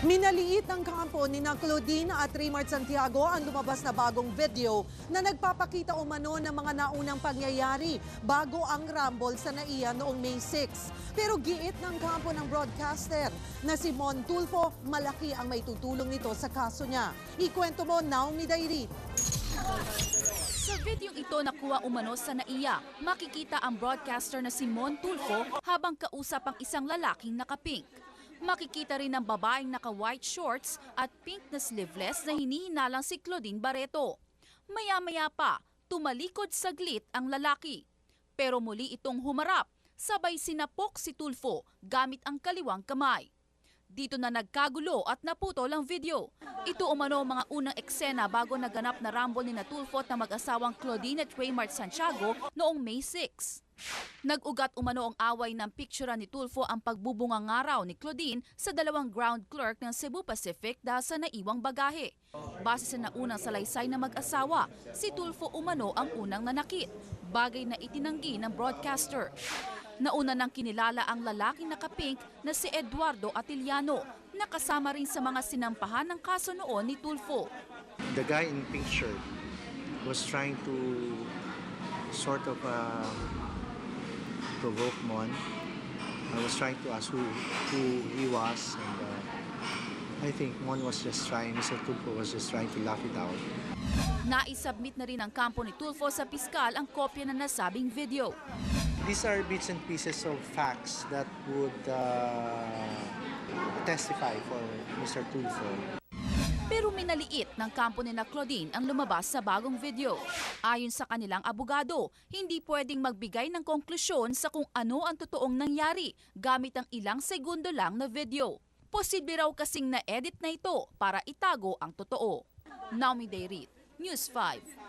Minaliit ng kampo ni na Claudine at Raymart Santiago ang lumabas na bagong video na nagpapakita umano ng mga naunang pangyayari bago ang rumble sa NAIA noong May 6. Pero giit ng kampo ng broadcaster na si Mon Tulfo, malaki ang may tutulong nito sa kaso niya. Ikwento mo, Naomi Dairit. Sa videong ito nakuha umano sa NAIA, makikita ang broadcaster na si Mon Tulfo habang kausap ang isang lalaking nakapink. Makikita rin ang babaeng naka-white shorts at pink na sleeveless na hinihinalang si Claudine Barreto. Maya-maya pa, tumalikod saglit ang lalaki. Pero muli itong humarap, sabay sinapok si Tulfo gamit ang kaliwang kamay. Dito na nagkagulo at naputol ang video. Ito umano ang mga unang eksena bago naganap na rumble ni Natulfo at na mag-asawang Claudine at Raymart Santiago noong May 6. Nag-ugat umano ang away ng picture ni Tulfo ang pagbubungang araw ni Claudine sa dalawang ground clerk ng Cebu Pacific dahil sa naiwang bagahe. Base sa naunang salaysay na mag-asawa, si Tulfo umano ang unang nanakit, bagay na itinanggi ng broadcaster. Nauna nang kinilala ang lalaking nakapink na si Eduardo Atiliano, nakasama rin sa mga sinampahan ng kaso noon ni Tulfo. the guy in pink shirt was trying to sort of uh, provoke Mon. I was trying to ask who, who he was, and uh, I think Mon was just trying, Mr. Tulpo was just trying to laugh it out. Naisubmit na rin ang kampo ni Tulfo sa piskal ang kopya ng nasabing video. These are bits and pieces of facts that would uh, testify for Mr. Tulfo. Pero minaliit ng kampo ni na Claudine ang lumabas sa bagong video. Ayon sa kanilang abogado, hindi pwedeng magbigay ng konklusyon sa kung ano ang totoong nangyari gamit ang ilang segundo lang na video. Posible raw kasing na-edit na ito para itago ang totoo. Naomi Deirit, News 5.